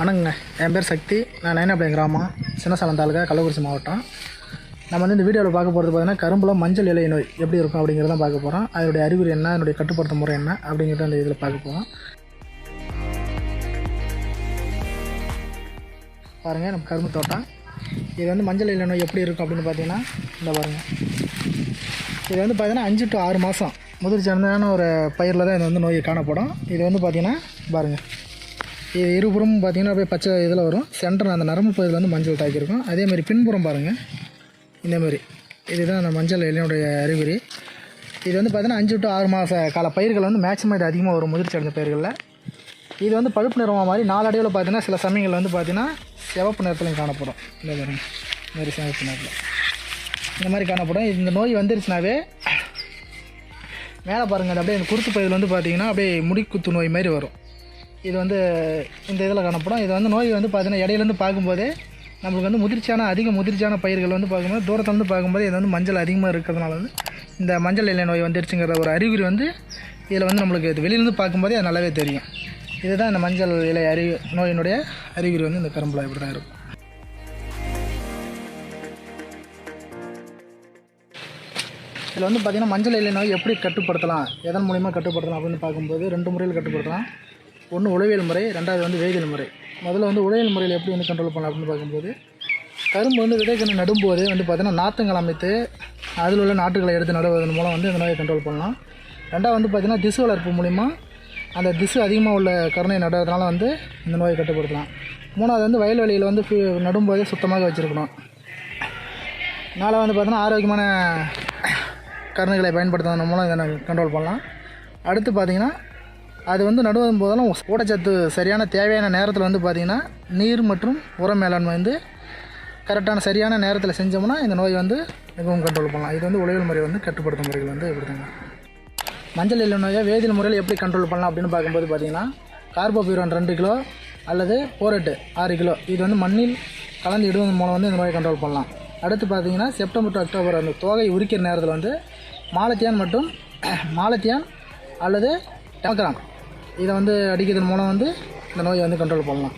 வணக்கங்க. என் பேர் சக்தி. நான் நயனாபாளையம் கிராமம். சின்னசாலம் தாலுக்கா கள்ளக்குறிச்சி மாவட்டம். நம்ம வந்து இந்த வீடியோவில் பார்க்க போகிறது பார்த்தீங்கன்னா கரும்புல மஞ்சள் இலை நோய் எப்படி இருக்கும் அப்படிங்கிறத பார்க்க போகிறோம் அதனுடைய அறிகுறி என்ன? அதனுடைய கட்டுப்படுத்த முறை என்ன? அப்படிங்கிறத அந்த இதில் பார்க்க போகிறோம் பாருங்கள் நம்ம கரும்பு தோட்டம். இது வந்து மஞ்சள் இலை நோய் எப்படி இருக்கும் அப்படின்னு பார்த்தீங்கன்னா இந்த பாருங்கள் இது வந்து பார்த்தீங்கன்னா அஞ்சு டு ஆறு மாதம் முதிர்ச்சி சேர்ந்தான ஒரு பயிரில் தான் இது வந்து நோய் காணப்படும். இது வந்து பார்த்திங்கன்னா பாருங்கள் இது இருபுறமும் பார்த்தீங்கன்னா அப்படியே பச்சை இதில் வரும். சென்டர் அந்த நரம்பு பகுதியில் வந்து மஞ்சள் தாக்கியிருக்கும் அதேமாதிரி பின்புறம் பாருங்கள் இந்தமாரி இதுதான் அந்த மஞ்சள் இலையினுடைய அறிகுறி. இது வந்து பார்த்திங்கன்னா அஞ்சு டு ஆறு மாத கால பயிர்கள் வந்து மேக்ஸிமம் இது அதிகமாக வரும். முதிர்ச்சி அடைந்த பயிர்களில். இது வந்து பழுப்பு நிறமாக மாதிரி நாலடைவில் பார்த்தீங்கன்னா சில சமயங்கள் வந்து பார்த்தீங்கன்னா சிவப்பு நிறத்துலையும் காணப்படும். இந்த மாதிரி. இந்த மாதிரி சிவப்பு நிறத்தில். இந்த மாதிரி காணப்படும். இந்த நோய் வந்துருச்சுனாவே மேலே பாருங்கள் அது அப்படியே இந்த குருத்து பயிர்கள் வந்து பார்த்தீங்கன்னா அப்படியே முடிக்குத்து நோய் மாதிரி வரும். இது வந்து இந்த இதில் காணப்படும். இது வந்து நோய் வந்து பார்த்தீங்கன்னா இடையிலேருந்து பார்க்கும்போதே நம்மளுக்கு வந்து முதிர்ச்சியான அதிக முதிர்ச்சியான பயிர்கள் வந்து பார்க்கும்போது தூரத்துலேருந்து பார்க்கும்போது இது வந்து மஞ்சள் அதிகமாக இருக்கிறதுனால வந்து இந்த மஞ்சள் இலை நோய் வந்துருச்சுங்கிற ஒரு அறிகுறி வந்து இதில் வந்து நம்மளுக்கு இது வெளியிலேருந்து பார்க்கும்போதே அது நல்லாவே தெரியும். இதுதான் இந்த மஞ்சள் இலை அறி நோயினுடைய அறிகுறி வந்து இந்த கரும்பில் இப்படி தான் இருக்கும். இதில் வந்து பார்த்திங்கன்னா மஞ்சள் இலை நோய் எப்படி கட்டுப்படுத்தலாம் எதன் மூலிமா கட்டுப்படுத்தலாம் அப்படின்னு பார்க்கும்போது ரெண்டு முறையில் கட்டுப்படுத்தலாம். ஒன்று உளவியல் முறை ரெண்டாவது வந்து வேதியியல் முறை. முதல்ல வந்து உளவியல் முறையில் எப்படி வந்து கண்ட்ரோல் பண்ணலாம் அப்படின்னு பார்க்கும்போது கரும்பு வந்து விதைக்கன்று நடும்போது வந்து பார்த்திங்கன்னா நாற்றுங்கள் அமைத்து அதில் உள்ள நாற்றுகளை எடுத்து நடுவதன் மூலம் வந்து இந்த நோயை கண்ட்ரோல் பண்ணலாம். ரெண்டாவது வந்து பார்த்திங்கன்னா திசு வளர்ப்பு மூலிமா அந்த திசு அதிகமாக உள்ள கருணை நடுறதுனால வந்து இந்த நோயை கட்டுப்படுத்தலாம். மூணாவது வந்து வயல்வெளியில் வந்து நடும்போதே சுத்தமாக வச்சுருக்கணும். நாலாவது வந்து பார்த்தோன்னா ஆரோக்கியமான கருணைகளை பயன்படுத்துவதன் மூலம் இதை கண்ட்ரோல் பண்ணலாம். அடுத்து பார்த்தீங்கன்னா அது வந்து நடுவதும் போதெல்லாம் ஊட்டச்சத்து சரியான தேவையான நேரத்தில் வந்து பார்த்திங்கன்னா நீர் மற்றும் உரம் மேலாண்மை வந்து கரெக்டான சரியான நேரத்தில் செஞ்சோம்னா இந்த நோய் வந்து மிகவும் கண்ட்ரோல் பண்ணலாம். இது வந்து உளவியல் முறை வந்து கட்டுப்படுத்தும் முறைகள் வந்து எப்படிங்க மஞ்சள் எல்லை நோயை வேதியியல் முறையில் எப்படி கண்ட்ரோல் பண்ணலாம் அப்படின்னு பார்க்கும்போது பார்த்திங்கன்னா கார்போபியூரான் ரெண்டு கிலோ அல்லது போரட்டு ஆறு கிலோ. இது வந்து மண்ணில் கலந்து இடுவதன் மூலம் வந்து இந்த நோயை கண்ட்ரோல் பண்ணலாம். அடுத்து பார்த்தீங்கன்னா செப்டம்பர் டு அக்டோபர் அந்த தோகை உரிக்கிற நேரத்தில் வந்து மாலத்தியான் மற்றும் மாலத்தியான் அல்லது டெமக்ரான் இதை வந்து அடிக்கிறதன் மூலம் வந்து இந்த நோயை வந்து கண்ட்ரோல் பண்ணலாம்.